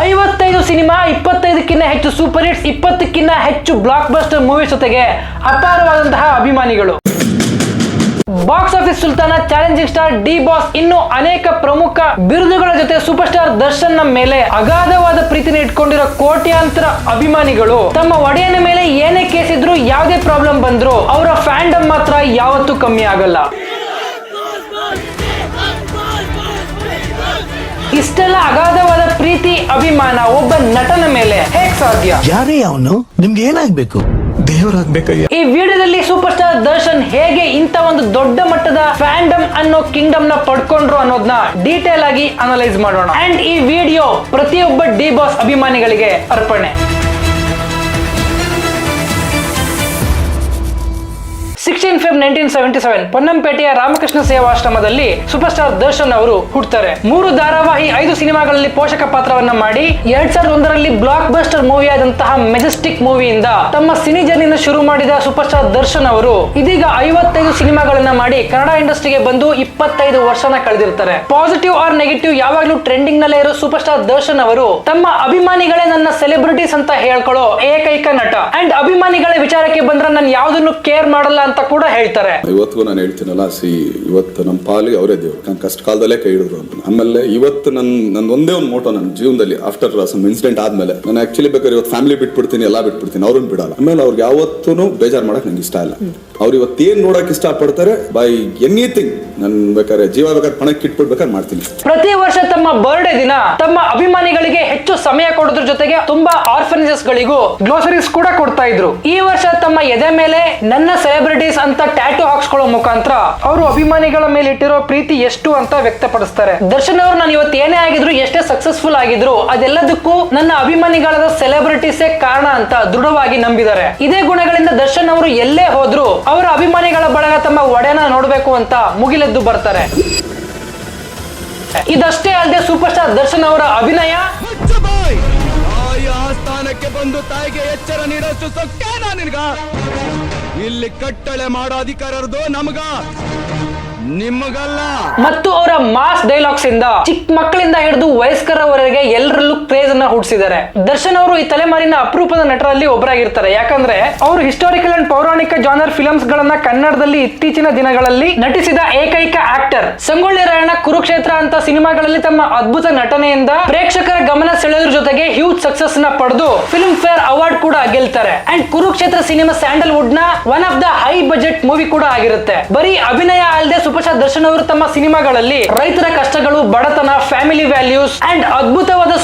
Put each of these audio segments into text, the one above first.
ಐವತ್ತೈದು ಸಿನಿಮಾ, ಇಪ್ಪತ್ತೈದಕ್ಕಿಂತ ಹೆಚ್ಚು super hits, ಇಪ್ಪತ್ತಕ್ಕಿಂತ ಹೆಚ್ಚು ಬ್ಲಾಕ್ ಬಸ್ಟರ್ ಮೂವೀಸ್ ಜೊತೆಗೆ ಅಪಾರವಾದಂತಹ ಅಭಿಮಾನಿಗಳು. ಬಾಕ್ಸ್ ಆಫೀಸ್ ಸುಲ್ತಾನ ಚಾಲೆಂಜಿಂಗ್ ಸ್ಟಾರ್ ಡಿ ಬಾಸ್ ಇನ್ನು ಅನೇಕ ಪ್ರಮುಖ ಬಿರುದುಗಳ ಜೊತೆ ಸೂಪರ್ ಸ್ಟಾರ್ ದರ್ಶನ್ ಮೇಲೆ ಅಗಾಧವಾದ ಪ್ರೀತಿನ ಇಟ್ಕೊಂಡಿರೋ ಕೋಟ್ಯಾಂತರ ಅಭಿಮಾನಿಗಳು, ತಮ್ಮ ಒಡೆಯನ ಮೇಲೆ ಏನೇ ಕೇಸಿದ್ರು ಯಾವುದೇ ಪ್ರಾಬ್ಲಮ್ ಬಂದ್ರು ಅವರ ಫ್ಯಾಂಡಮ್ ಮಾತ್ರ ಯಾವತ್ತೂ ಕಮ್ಮಿ ಆಗಲ್ಲ. ಇಷ್ಟೆಲ್ಲ ಅಗಾಧವಾದ ಪ್ರೀತಿ ಅಭಿಮಾನ ಒಬ್ಬ ನಟನ ಮೇಲೆ ಹೇಗ್ ಸಾಧ್ಯ? ಯಾರೇ ಅವನು ನಿಮ್ಗೆ ಏನಾಗ್ಬೇಕು? ದೇವರಾಗ್ಬೇಕಯ್ಯ. ಈ ವಿಡಿಯೋದಲ್ಲಿ ಸೂಪರ್ ಸ್ಟಾರ್ ದರ್ಶನ್ ಹೇಗೆ ಇಂತ ಒಂದು ದೊಡ್ಡ ಮಟ್ಟದ ಫ್ಯಾಂಡಮ್ ಅನ್ನೋ ಕಿಂಗ್ಡಮ್ನ ಪಡ್ಕೊಂಡ್ರು ಅನ್ನೋದನ್ನ ಡೀಟೇಲ್ ಆಗಿ ಅನಲೈಸ್ ಮಾಡೋಣ. ಅಂಡ್ ಈ ವಿಡಿಯೋ ಪ್ರತಿಯೊಬ್ಬ ಡಿ ಬಾಸ್ ಅಭಿಮಾನಿಗಳಿಗೆ ಅರ್ಪಣೆ. Sixteen Feb nineteen seventy seven ಪೊನ್ನಂಪೇಟೆಯ Ramakrishna ಸೇವಾಶ್ರಮದಲ್ಲಿ ಸೂಪರ್ ಸ್ಟಾರ್ ದರ್ಶನ್ ಅವರು ಹುಟ್ಟುತ್ತಾರೆ ಮೂರು ಧಾರಾವಾಹಿ, ಐದು ಸಿನಿಮಾಗಳಲ್ಲಿ ಪೋಷಕ ಪಾತ್ರವನ್ನ ಮಾಡಿ ಎರಡ್ ಸಾವಿರದ ಒಂದರಲ್ಲಿ ಬ್ಲಾಕ್ ಬಸ್ಟರ್ ಮೂವಿ ಆದಂತಹ ಮೆಜೆಸ್ಟಿಕ್ ಮೂವಿಯಿಂದ ತಮ್ಮ ಸಿನಿ ಜರ್ನಿನ ಶುರು ಮಾಡಿದ ಸೂಪರ್ ಸ್ಟಾರ್ ದರ್ಶನ್ ಅವರು ಇದೀಗ ಐವತ್ತೈದು ಸಿನಿಮಾಗಳನ್ನ ಮಾಡಿ ಕನ್ನಡ ಇಂಡಸ್ಟ್ರಿಗೆ ಬಂದು ಇಪ್ಪತ್ತೈದು ವರ್ಷನ ಕಳೆದಿರ್ತಾರೆ. ಪಾಸಿಟಿವ್ ಆರ್ ನೆಗೆಟಿವ್ ಯಾವಾಗ್ಲೂ ಟ್ರೆಂಡಿಂಗ್ ನಲ್ಲೇ ಇರೋ ಸೂಪರ್ ಸ್ಟಾರ್ ದರ್ಶನ್ ಅವರು ತಮ್ಮ ಅಭಿಮಾನಿಗಳೇ ನನ್ನ ಸೆಲೆಬ್ರಿಟೀಸ್ ಅಂತ ಹೇಳ್ಕೊಳ್ಳೋ ಏಕೈಕ ನಟ. ಅಂಡ್ ಅಭಿಮಾನಿಗಳ ವಿಚಾರಕ್ಕೆ ಬಂದ್ರೆ ನಾನು ಯಾವ್ದನ್ನು ಕೇರ್ ಮಾಡಲ್ಲ ಅಂತ ಕೂಡ ಹೇಳ್ತಾರೆ. ಇವತ್ತಿಗೂ ನಾನು ಹೇಳ್ತೀನಲ್ಲ ಸಿ ಇವತ್ತು ನಮ್ಮ ಪಾಲಿಗೆ ಅವರೇ ದೇವ್ರು. ನಾನು ಕಷ್ಟ ಕಾಲದಲ್ಲೇ ಕೈ ಹಿಡಿದ್ರು ಅಂತ. ಆಮೇಲೆ ಇವತ್ತು ನನ್ನ ನನ್ನ ಒಂದೇ ಒಂದು ಮೋಟೋ ನನ್ನ ಜೀವನದಲ್ಲಿ ಆಫ್ಟರ್ ಸಮ್ ಇನ್ಸಿಡೆಂಟ್ ಆದ್ಮೇಲೆ ನಾನು ಆಕ್ಚುಲಿ ಬೇಕಾದ್ರೆ ಇವತ್ತು ಫ್ಯಾಮಿಲಿ ಬಿಟ್ಬಿಡ್ತೀನಿ ಎಲ್ಲ ಬಿಟ್ಬಿಡ್ತೀನಿ ಅವ್ರನ್ನ ಬಿಡಲ್ಲ. ಆಮೇಲೆ ಅವ್ರಿಗೆ ಯಾವತ್ತೂ ಬೇಜಾರು ಮಾಡಕ್ ನಂಗೆ ಇಷ್ಟ ಇಲ್ಲ. ಅವ್ರು ಇವತ್ತೇನ್ ನೋಡಕ್ ಇಷ್ಟ ಪಡ್ತಾರೆ ಬೈ ಎನಿಥಿಂಗ್ ನನ್ ಬೇಕಾದ್ರೆ ಜೀವ ಬೇಕಾದ್ರೆ ಪಣಕ್ಕೆ ಇಟ್ಬಿಡ್ಬೇಕಾದ್ರೆ ಮಾಡ್ತೀನಿ. ಪ್ರತಿ ವರ್ಷ ತಮ್ಮ ಬರ್ಡೇ ದಿನ ತಮ್ಮ ಅಭಿಮಾನಿಗಳಿಗೆ ಸಮಯ ಕೊಡೋದ್ರ ಜೊತೆಗೆ ತುಂಬಾ ಆರ್ಫನೇಜಸ್ ಗಳಿಗೂ ಗ್ಲೋಸರೀಸ್ ಕೂಡ ಕೊಡ್ತಾ ಇದ್ರು. ಈ ವರ್ಷ ತಮ್ಮ ಎದೆ ಮೇಲೆ ನನ್ನ ಸೆಲೆಬ್ರಿಟೀಸ್ ಅಂತ ಟ್ಯಾಟೂ ಹಾಕ್ಸ್ಕೊಳ್ಳೋ ಮುಖಾಂತರ ಅವರು ಅಭಿಮಾನಿಗಳ ಮೇಲೆ ಇಟ್ಟಿರೋ ಪ್ರೀತಿ ಎಷ್ಟು ಅಂತ ವ್ಯಕ್ತಪಡಿಸ್ತಾರೆ. ದರ್ಶನ್ ಅವರು ನಾನು ಇವತ್ತು ಏನೇ ಆಗಿದ್ರು ಎಷ್ಟೇ ಸಕ್ಸಸ್ಫುಲ್ ಆಗಿದ್ರು ಅದೆಲ್ಲದಕ್ಕೂ ನನ್ನ ಅಭಿಮಾನಿಗಳಾದ ಸೆಲೆಬ್ರಿಟೀಸೇ ಕಾರಣ ಅಂತ ದೃಢವಾಗಿ ನಂಬಿದ್ದಾರೆ. ಇದೇ ಗುಣಗಳಿಂದ ದರ್ಶನ್ ಅವರು ಎಲ್ಲೇ ಹೋದ್ರು ಅವರ ಅಭಿಮಾನಿಗಳ ಬಳಗ ತಮ್ಮ ಒಡೆನ ನೋಡಬೇಕು ಅಂತ ಮುಗಿಲೆದ್ದು ಬರ್ತಾರೆ. ಇದಷ್ಟೇ ಅಲ್ಲದೆ ಸೂಪರ್ ಸ್ಟಾರ್ ದರ್ಶನ್ ಅವರ ಅಭಿನಯ ಬಂದು ತಾಯಿಗೆ ಎಚ್ಚರ ನೀಡೋಷ್ಟು ಸೊಕ್ಕೇನ ನಿನ್ಗ? ಇಲ್ಲಿ ಕಟ್ಟಳೆ ಮಾಡೋ ಅಧಿಕಾರದ್ದು ನಮಗ. ನಿಮಗಲ್ಲ. ಮತ್ತು ಅವರ ಮಾಸ್ ಡೈಲಾಗ್ಸ್ ಇಂದ ಚಿಕ್ಕ ಮಕ್ಕಳಿಂದ ಹಿಡಿದು ವಯಸ್ಕರವರೆಗೆ ಎಲ್ಲರಲ್ಲೂ ಅನ್ನ ಹುಟ್ಟಿಸಿದ್ದಾರೆ ದರ್ಶನ್ ಅವರು ಈ ತಲೆಮಾರಿನ ಅಪರೂಪದ ನಟರಲ್ಲಿ ಒಬ್ಬರಾಗಿರ್ತಾರೆ. ಯಾಕಂದ್ರೆ ಅವರು ಹಿಸ್ಟಾರಿಕಲ್ ಅಂಡ್ ಪೌರಾಣಿಕ ಜಾನರ್ ಫಿಲಮ್ಸ್ ಗಳನ್ನ ಕನ್ನಡದಲ್ಲಿ ಇತ್ತೀಚಿನ ದಿನಗಳಲ್ಲಿ ನಟಿಸಿದ ಏಕೈಕ ಆಕ್ಟರ್ ಸಂಗೊಳ್ಳಿ ರಾಯಣ್ಣ ಕುರುಕ್ಷೇತ್ರ ಅಂತ ಸಿನಿಮಾಗಳಲ್ಲಿ ತಮ್ಮ ಅದ್ಭುತ ನಟನೆಯಿಂದ ಪ್ರೇಕ್ಷಕರ ಗಮನ ಸೆಳೆಯೋದ್ರ ಜೊತೆಗೆ ಹ್ಯೂಜ್ ಸಕ್ಸಸ್ನ ಪಡೆದು ಫಿಲ್ಮ್ ಫೇರ್ ಅವಾರ್ಡ್ ಕೂಡ ಗೆಲ್ತಾರೆ. And Kurukshetra cinema ಸ್ಯಾಂಡಲ್ವುಡ್ನ one of the high budget movie ಕೂಡ ಆಗಿರುತ್ತೆ. ಬರೀ ಅಭಿನಯ ಅಲ್ಲದೆ ಸೂಪರ್ ಸ್ಟಾರ್ ದರ್ಶನ್ ಅವರು ತಮ್ಮ ಸಿನಿಮಾಗಳಲ್ಲಿ ರೈತರ ಕಷ್ಟಗಳು, ಬಡತನ ಫ್ಯಾಮಿಲಿ ವ್ಯಾಲ್ಯೂಸ್ ಅಂಡ್ ಅದ್ಭುತವಾದ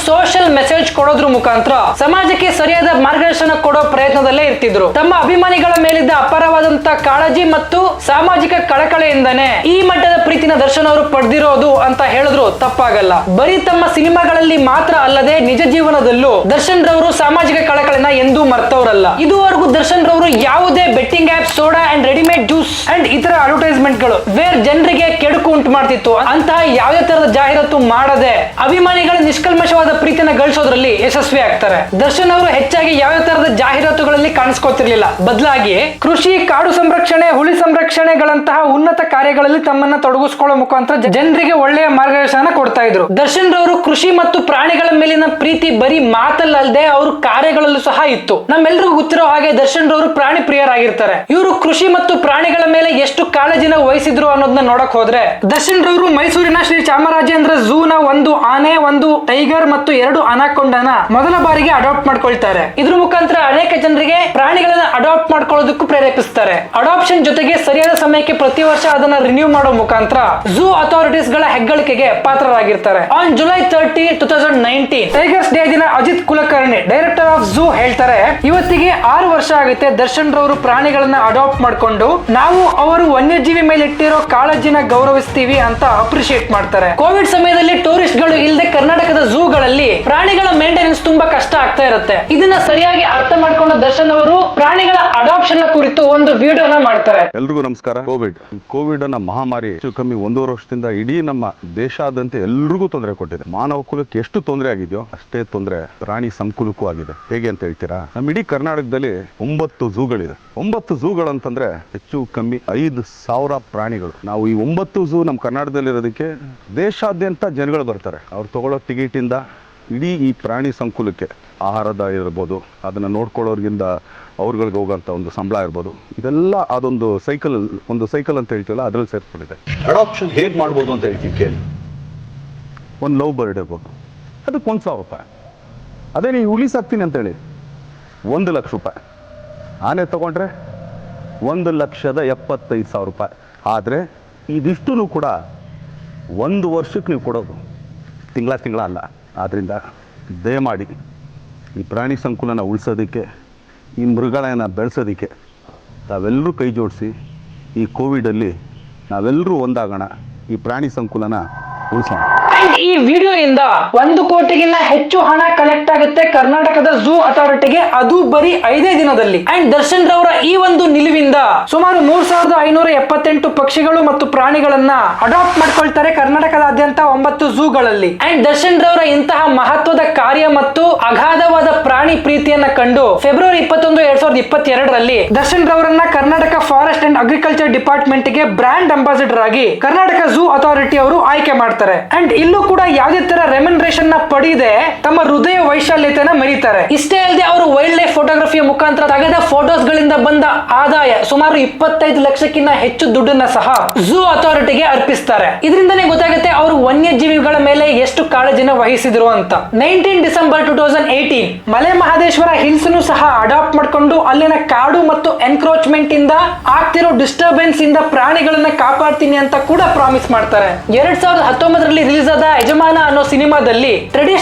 ಮೆಸೇಜ್ ಕೊಡೋದ್ರ ಮುಖಾಂತರ ಸಮಾಜಕ್ಕೆ ಸರಿಯಾದ ಮಾರ್ಗದರ್ಶನ ಕೊಡೋ ಪ್ರಯತ್ನದಲ್ಲೇ ಇರ್ತಿದ್ರು. ತಮ್ಮ ಅಭಿಮಾನಿಗಳ ಮೇಲಿದ್ದ ಅಪಾರವಾದಂತ ಕಾಳಜಿ ಮತ್ತು ಸಾಮಾಜಿಕ ಕಳಕಳೆಯಿಂದಾನೆ ಈ ಮಟ್ಟದ ಪ್ರೀತಿನ ದರ್ಶನ ಅವರು ಪಡೆದಿರೋದು ಅಂತ ಹೇಳಿದ್ರು ತಪ್ಪಾಗಲ್ಲ. ಬರೀ ತಮ್ಮ ಸಿನಿಮಾಗಳಲ್ಲಿ ಮಾತ್ರ ಅಲ್ಲದೆ ನಿಜ ಜೀವನದಲ್ಲೂ ದರ್ಶನ್ ರವರು ಸಾಮಾಜಿಕ ಕಳಕಳಿನ ಎಂದೂ ಮರ್ತವರಲ್ಲ. ಇದುವರೆಗೂ ದರ್ಶನ್ ರವರು ಯಾವುದೇ betting app soda and readymade juice and ಇತರ ಅಡ್ವರ್ಟೈಸ್ಮೆಂಟ್ಗಳು ವೇರ್ ಜನರಿಗೆ ಕೆಡುಕು ಉಂಟು ಮಾಡ್ತಿತ್ತು. ಅಂತಹ ಯಾವುದೇ ತರದ ಜಾಹೀರಾತು ಮಾಡದೆ ಅಭಿಮಾನಿಗಳ ನಿಷ್ಕಲ್ಮಶವಾದ ಪ್ರೀತಿನ ಗಳಿಸೋದ್ರಲ್ಲಿ ಯಶಸ್ವಿ ಆಗ್ತಾರೆ. ದರ್ಶನ್ ಅವರು ಹೆಚ್ಚಾಗಿ ಯಾವ ತರದ ಜಾಹೀರಾತುಗಳಲ್ಲಿ ಕಾಣಿಸ್ಕೊತಿರ್ಲಿಲ್ಲ. ಬದಲಾಗಿ ಕೃಷಿ, ಕಾಡು ಸಂರಕ್ಷಣೆ, ಹುಳಿ ಸಂರಕ್ಷಣೆಗಳಂತಹ ಉನ್ನತ ಕಾರ್ಯಗಳಲ್ಲಿ ತಮ್ಮನ್ನ ತೊಡಗಿಸ್ಕೊಳ್ಳೋ ಮುಖಾಂತರ ಜನರಿಗೆ ಒಳ್ಳೆಯ ಮಾರ್ಗದರ್ಶನ ಕೊಡ್ತಾ ಇದ್ರು. ದರ್ಶನ್ ರವರು ಕೃಷಿ ಮತ್ತು ಪ್ರಾಣಿಗಳ ಮೇಲಿನ ಪ್ರೀತಿ ಬರೀ ಮಾತಲ್ಲದೆ ಅವರು ಕಾರ್ಯಗಳಲ್ಲೂ ಸಹ ಇತ್ತು. ನಮ್ಮೆಲ್ಲರಿಗೂ ಗೊತ್ತಿರೋ ಹಾಗೆ ದರ್ಶನ್ ರವರು ಪ್ರಾಣಿ ಪ್ರಿಯರಾಗಿರ್ತಾರೆ. ಇವರು ಕೃಷಿ ಮತ್ತು ಪ್ರಾಣಿಗಳ ಮೇಲೆ ಎಷ್ಟು ಕಾಳಜಿನ ವಹಿಸಿದ್ರು ಅನ್ನೋದನ್ನ ನೋಡಕ್ ಹೋದ್ರೆ, ದರ್ಶನ್ ರವರು ಮೈಸೂರಿನ ಶ್ರೀ ಚಾಮರಾಜೇಂದ್ರ ಝೂ ನ ಒಂದು ಆನೆ, ಒಂದು ಟೈಗರ್ ಮತ್ತು ಎರಡು ಅನಾಕೊಂಡನ ಮೊದಲ ಬಾರಿಗೆ ಅಡಾಪ್ಟ್ ಮಾಡ್ಕೊಳ್ತಾರೆ. ಇದ್ರ ಮುಖಾಂತರ ಅನೇಕ ಜನರಿಗೆ ಪ್ರಾಣಿಗಳನ್ನ ಅಡಾಪ್ಟ್ ಮಾಡ್ಕೊಳ್ಳೋದಕ್ಕೂ ಪ್ರೇರೇಪಿಸ್ತಾರೆ. ಅಡಾಪ್ಷನ್ ಜೊತೆಗೆ ಸರಿಯಾದ ಸಮಯಕ್ಕೆ ಪ್ರತಿ ವರ್ಷ ಅದನ್ನ ರಿನ್ಯೂ ಮಾಡೋ ಮುಖಾಂತರ ಝೂ ಅಥಾರಿಟೀಸ್ಗಳ ಹೆಗ್ಗಳಿಕೆಗೆ ಪಾತ್ರರಾಗಿರ್ತಾರೆ. On July thirty two thousand nineteen tigers day ದಿನ ಅಜಿತ್ ಕುಲಕರ್ಣಿ ಡೈರೆಕ್ಟರ್ ಹೇಳ್ತಾರೆ, ಇವತ್ತಿಗೆ ಆರು ವರ್ಷ ಆಗುತ್ತೆ ದರ್ಶನ್ ರವರು ಪ್ರಾಣಿಗಳನ್ನ ಅಡಾಪ್ಟ್ ಮಾಡ್ಕೊಂಡು. ನಾವು ಅವರು ವನ್ಯಜೀವಿ ಮೇಲೆ ಇಟ್ಟಿರೋ ಕಾಳಜಿನ ಗೌರವಿಸ್ತೀವಿ ಅಂತ ಅಪ್ರಿಶಿಯೇಟ್ ಮಾಡ್ತಾರೆ. ಕೋವಿಡ್ ಸಮಯದಲ್ಲಿ ಟೂರಿಸ್ಟ್ಗಳು ಇಲ್ಲದೆ ಕರ್ನಾಟಕದ ಝೂಗಳಲ್ಲಿ ಪ್ರಾಣಿಗಳ ಮೇಂಟೆನೆನ್ಸ್ ತುಂಬಾ ಕಷ್ಟ ಆಗ್ತಾ ಇರುತ್ತೆ. ಇದನ್ನ ಸರಿಯಾಗಿ ಅರ್ಥ ಮಾಡ್ಕೊಂಡ ದರ್ಶನ್ ಅವರು ಪ್ರಾಣಿಗಳ ಅಡಾಪ್ಷನ್ ಕುರಿತು ಒಂದು ವಿಡಿಯೋನ ಮಾಡ್ತಾರೆ. ಎಲ್ರಿಗೂ ನಮಸ್ಕಾರ. ಕೋವಿಡ್ ಕೋವಿಡ್ ಅನ್ನ ಮಹಾಮಾರಿ ಹೆಚ್ಚು ಕಮ್ಮಿ ಒಂದೂವರೆ ವರ್ಷದಿಂದ ಇಡೀ ನಮ್ಮ ದೇಶಾದ್ಯಂತ ಎಲ್ರಿಗೂ ತೊಂದರೆ ಕೊಟ್ಟಿದೆ. ಮಾನವ ಕುಲಕ್ಕೆ ಎಷ್ಟು ತೊಂದರೆ ಆಗಿದೆಯೋ ಅಷ್ಟೇ ತೊಂದರೆ ಪ್ರಾಣಿ ಸಂಕುಲಕ್ಕೂ ಆಗಿದೆ. ಹೇಗೆ ಅಂತ ಹೇಳ್ತೀರಾ? ನಮ್ಮ ಇಡೀ ಕರ್ನಾಟಕದಲ್ಲಿ ಒಂಬತ್ತು ಝೂಗಳಿದೆ. ಒಂಬತ್ತು ಝೂಗಳಂತಂದ್ರೆ ಹೆಚ್ಚು ಕಮ್ಮಿ ಐದು ಸಾವಿರ ಪ್ರಾಣಿಗಳು. ನಾವು ಈ ಒಂಬತ್ತು ಝೂ ನಮ್ಮ ಕರ್ನಾಟಕದಲ್ಲಿ ಇರೋದಕ್ಕೆ ದೇಶಾದ್ಯಂತ ಜನಗಳು ಬರ್ತಾರೆ. ಅವ್ರು ತಗೊಳ್ಳೋ ಟಿಕೆಟಿಂದ ಇಡೀ ಈ ಪ್ರಾಣಿ ಸಂಕುಲಕ್ಕೆ ಆಹಾರದ ಇರ್ಬೋದು, ಅದನ್ನು ನೋಡ್ಕೊಳ್ಳೋರ್ಗಿಂದ ಅವ್ರುಗಳಿಗೆ ಹೋಗೋಂಥ ಒಂದು ಸಂಬಳ ಇರ್ಬೋದು. ಇದೆಲ್ಲ ಅದೊಂದು ಸೈಕಲ್ ಒಂದು ಸೈಕಲ್ ಅಂತ ಹೇಳ್ತೀವಲ್ಲ, ಅದರಲ್ಲಿ ಸೇರ್ಕೊಂಡಿದೆ ಅಡಾಪ್ಷನ್ ಹೇಗೆ ಮಾಡ್ಬೋದು ಅಂತ ಹೇಳ್ತೀವಿ ಕೇಳಿ. ಒಂದು ಲವ್ ಬರ್ಡ್ ಇರ್ಬೋದು. ಅದಕ್ಕೆ ಒಂದು ಸಾವಿರ ರೂಪಾಯಿ. ಅದೇ ನೀವು ಉಳಿಸಾಕ್ತೀನಿ ಸಾಕ್ತೀನಿ ಅಂತೇಳಿ ಒಂದು ಲಕ್ಷ ರೂಪಾಯಿ. ಆನೆ ತಗೊಂಡ್ರೆ ಒಂದು ಲಕ್ಷದ ಎಪ್ಪತ್ತೈದು ಸಾವಿರ ರೂಪಾಯಿ. ಆದರೆ ಇದಿಷ್ಟು ಕೂಡ ಒಂದು ವರ್ಷಕ್ಕೆ ನೀವು ಕೊಡೋದು. ತಿಂಗಳ ತಿಂಗಳ ಅಲ್ಲ. ಆದ್ದರಿಂದ ದಯಮಾಡಿ ಈ ಪ್ರಾಣಿ ಸಂಕುಲನ ಉಳಿಸೋದಕ್ಕೆ, ಈ ಮೃಗಾಲಯನ ಬೆಳೆಸೋದಕ್ಕೆ ತಾವೆಲ್ಲರೂ ಕೈ ಜೋಡಿಸಿ ಈ ಕೋವಿಡಲ್ಲಿ ನಾವೆಲ್ಲರೂ ಒಂದಾಗೋಣ. ಈ ಪ್ರಾಣಿ ಸಂಕುಲನ ಈ ವಿಡಿಯೋ ಇಂದ ಒಂದು ಕೋಟಿಗಿನ್ನ ಹೆಚ್ಚು ಹಣ ಕಲೆಕ್ಟ್ ಆಗುತ್ತೆ ಕರ್ನಾಟಕದ ಝೂ ಅಥಾರಿಟಿಗೆ ಅದು ಬರೀ ಐದೇ ದಿನದಲ್ಲಿ. ಅಂಡ್ ದರ್ಶನ್ ರವರ ಈ ಒಂದು ನಿಲುವಿಂದ ಸುಮಾರು ಮೂರ್ ಸಾವಿರದ ಐನೂರ ಎಪ್ಪತ್ತೆಂಟು ಪಕ್ಷಿಗಳು ಮತ್ತು ಪ್ರಾಣಿಗಳನ್ನ ಅಡಾಪ್ಟ್ ಮಾಡ್ಕೊಳ್ತಾರೆ ಕರ್ನಾಟಕದಾದ್ಯಂತ ಒಂಬತ್ತು ಝೂಗಳಲ್ಲಿ ಅಂಡ್ ದರ್ಶನ್ ರವರ ಇಂತಹ ಮಹತ್ವದ ಕಾರ್ಯ ಮತ್ತು ಅಗಾಧವಾದ ಪ್ರಾಣಿ ಪ್ರೀತಿಯನ್ನ ಕಂಡು ಫೆಬ್ರವರಿ ಇಪ್ಪತ್ತೊಂದು ಎರಡ್ ಸಾವಿರದ ಇಪ್ಪತ್ತೆರಡರಲ್ಲಿ ದರ್ಶನ್ ರವರನ್ನ ಕರ್ನಾಟಕ ಫಾರೆಸ್ಟ್ ಅಂಡ್ ಅಗ್ರಿಕಲ್ಚರ್ ಡಿಪಾರ್ಟ್ಮೆಂಟ್ಗೆ ಬ್ರಾಂಡ್ ಅಂಬಾಸಿಡರ್ ಆಗಿ ಕರ್ನಾಟಕ ಝೂ ಅಥಾರಿಟಿ ಅವರು ಆಯ್ಕೆ ಮಾಡ್ತಾರೆ. ಅಂಡ್ ಇಲ್ಲೂ ಕೂಡ ಯಾವುದೇ ತರ ರೆಮನ್ರೇಷನ್ನ ಪಡೆಯದೆ ತಮ್ಮ ಹೃದಯ ವೈಶಾಲ್ಯತೆನ ಮೆರೀತಾರೆ. ಇಷ್ಟೇ ಅಲ್ಲದೆ ಅವರು ವೈಲ್ಡ್ ಲೈಫ್ ಫೋಟೋಗ್ರಫಿಯ ಮುಖಾಂತರ ತೆಗೆದ ಫೋಟೋಸ್ ಗಳಿಂದ ಬಂದ ಆದಾಯ ಸುಮಾರು ಇಪ್ಪತ್ತೈದು ಲಕ್ಷಕ್ಕಿಂತ ಹೆಚ್ಚು ದುಡ್ಡನ್ನ ಸಹ ಝೂ ಅಥಾರಿಟಿಗೆ ಅರ್ಪಿಸ್ತಾರೆ. ಇದರಿಂದನೇ ಗೊತ್ತಾಗುತ್ತೆ ಅವರು ವನ್ಯಜೀವಿಗಳ ಮೇಲೆ ಎಷ್ಟು ಕಾಳಜಿನ ವಹಿಸಿದ್ರು ಅಂತ. Nineteen December two thousand eighteen Male Mahadeshwara hills ಸಹ ಅಡಾಪ್ಟ್ ಮಾಡ್ಕೊಂಡು ಅಲ್ಲಿನ ಕಾಡು ಮತ್ತು ಎನ್ಕ್ರೋಚ್ಮೆಂಟ್ ಇಂದ ಆಗ್ತಿರೋ ಡಿಸ್ಟರ್ಬೆನ್ಸ್ ಇಂದ ಪ್ರಾಣಿಗಳನ್ನ ಕಾಪಾಡ್ತೀನಿ ಅಂತ ಕೂಡ ಪ್ರಾಮಿಸ್ ಮಾಡ್ತಾರೆ. ಎರಡ್ ಸಾವಿರದ ಹತ್ತೊಂಬತ್ತರಲ್ಲಿ ರಿಲೀಸ್ ಆದ ಯಜಮಾನ ಅನ್ನೋ ಸಿನಿಮಾದಲ್ಲಿ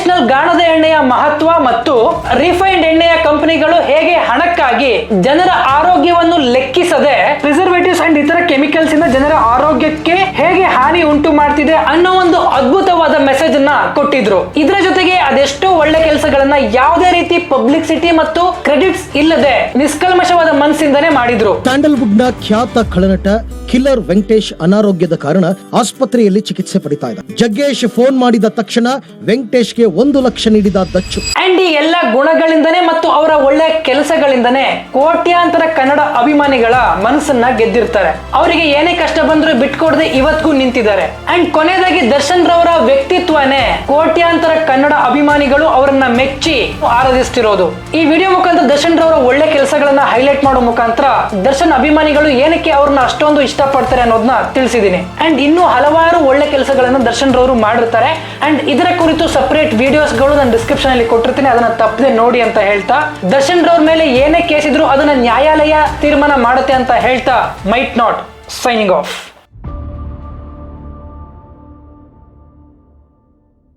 ಟ್ರೆಡಿಷನಲ್ ಗಾಣದ ಎಣ್ಣೆಯ ಮಹತ್ವ ಮತ್ತು ರಿಫೈನ್ಡ್ ಎಣ್ಣೆಯ ಕಂಪನಿಗಳು ಹೇಗೆ ಹಣಕ್ಕಾಗಿ ಜನರ ಆರೋಗ್ಯವನ್ನು ಲೆಕ್ಕಿಸದೆ ಪ್ರಿಸರ್ವೇಟಿವ್ಸ್ ಅಂಡ್ ಇತರ ಕೆಮಿಕಲ್ಸ್ ಇಂದ ಜನರ ಆರೋಗ್ಯಕ್ಕೆ ಹೇಗೆ ಹಾನಿ ಉಂಟು ಮಾಡ್ತಿದೆ ಅನ್ನೋ ಒಂದು ಅದ್ಭುತವಾದ ಮೆಸೇಜ್ ಅನ್ನ ಕೊಟ್ಟಿದ್ರು. ಇದರ ಜೊತೆಗೆ ಅದೆಷ್ಟೋ ಒಳ್ಳೆ ಕೆಲಸಗಳನ್ನ ಯಾವುದೇ ರೀತಿ ಪಬ್ಲಿಸಿಟಿ ಮತ್ತು ಕ್ರೆಡಿಟ್ಸ್ ಇಲ್ಲದೆ ನಿಷ್ಕಲ್ಮಶವಾದ ಮನಸ್ಸಿಂದನೇ ಮಾಡಿದ್ರು. ಸ್ಯಾಂಡಲ್ವುಡ್ನ ಖ್ಯಾತ ಖಳನಟ ಕಿಲ್ಲರ್ ವೆಂಕಟೇಶ್ ಅನಾರೋಗ್ಯದ ಕಾರಣ ಆಸ್ಪತ್ರೆಯಲ್ಲಿ ಚಿಕಿತ್ಸೆ ಪಡಿತಾ ಇದ್ದ. ಜಗ್ಗೇಶ್ ಫೋನ್ ಮಾಡಿದ ತಕ್ಷಣ ವೆಂಕಟೇಶ್ಗೆ ಒಂದು ಲಕ್ಷ ನೀಡಿದ ದಚ್ಚು. ಅಂಡ್ ಈ ಎಲ್ಲ ಗುಣಗಳಿಂದನೇ ಮತ್ತು ಅವರ ಒಳ್ಳೆ ಕೆಲಸಗಳಿಂದನೇ ಕೋಟ್ಯಾಂತರ ಕನ್ನಡ ಅಭಿಮಾನಿಗಳ ಮನಸ್ಸನ್ನ ಗೆದ್ದಿರ್ತಾರೆ. ಅವರಿಗೆ ಏನೇ ಕಷ್ಟ ಬಂದ್ರು ಬಿಟ್ಕೊಡದೆ ಇವತ್ತಿಗೂ ನಿಂತಿದ್ದಾರೆ. ಅಂಡ್ ಕೊನೆಯದಾಗಿ ದರ್ಶನ್ ರವರ ವ್ಯಕ್ತಿತ್ವನೇ ಕೋಟ್ಯಾಂತರ ಕನ್ನಡ ಅಭಿಮಾನಿಗಳು ಅವರನ್ನ ಮೆಚ್ಚಿ ಆರಾಧಿಸ್ತಿರೋದು. ಈ ವಿಡಿಯೋ ಮುಖಾಂತರ ದರ್ಶನ್ ರವರ ಒಳ್ಳೆ ಕೆಲಸಗಳನ್ನ ಹೈಲೈಟ್ ಮಾಡೋ ಮುಖಾಂತರ ದರ್ಶನ್ ಅಭಿಮಾನಿಗಳು ಏನಕ್ಕೆ ಅವ್ರನ್ನ ಅಷ್ಟೊಂದು ಇಷ್ಟಪಡ್ತಾರೆ ಅನ್ನೋದನ್ನ ತಿಳಿಸಿದೀನಿ ಅಂಡ್ ಇನ್ನೂ ಹಲವಾರು ಒಳ್ಳೆ ಕೆಲಸಗಳನ್ನ ದರ್ಶನ್ ರವರು ಮಾಡಿರ್ತಾರೆ. ಅಂಡ್ ಇದರ ಕುರಿತು ಸಪರೇಟ್ ವಿಡಿಯೋಸ್ಗಳು ನಾನು ಡಿಸ್ಕ್ರಿಪ್ಷನ್ ಅಲ್ಲಿ ಕೊಟ್ಟಿರ್ತೀನಿ, ಅದನ್ನ ತಪ್ಪದೆ ನೋಡಿ ಅಂತ ಹೇಳ್ತಾ. ದರ್ಶನ್ ರವ್ರ ಮೇಲೆ ಏನೇ ಕೇಸ್ ಇದ್ರು ಅದನ್ನ ನ್ಯಾಯಾಲಯ ತೀರ್ಮಾನ ಮಾಡುತ್ತೆ ಅಂತ ಹೇಳ್ತಾ ಮೈಟ್ ನಾಟ್ ಸೈನಿಂಗ್ ಆಫ್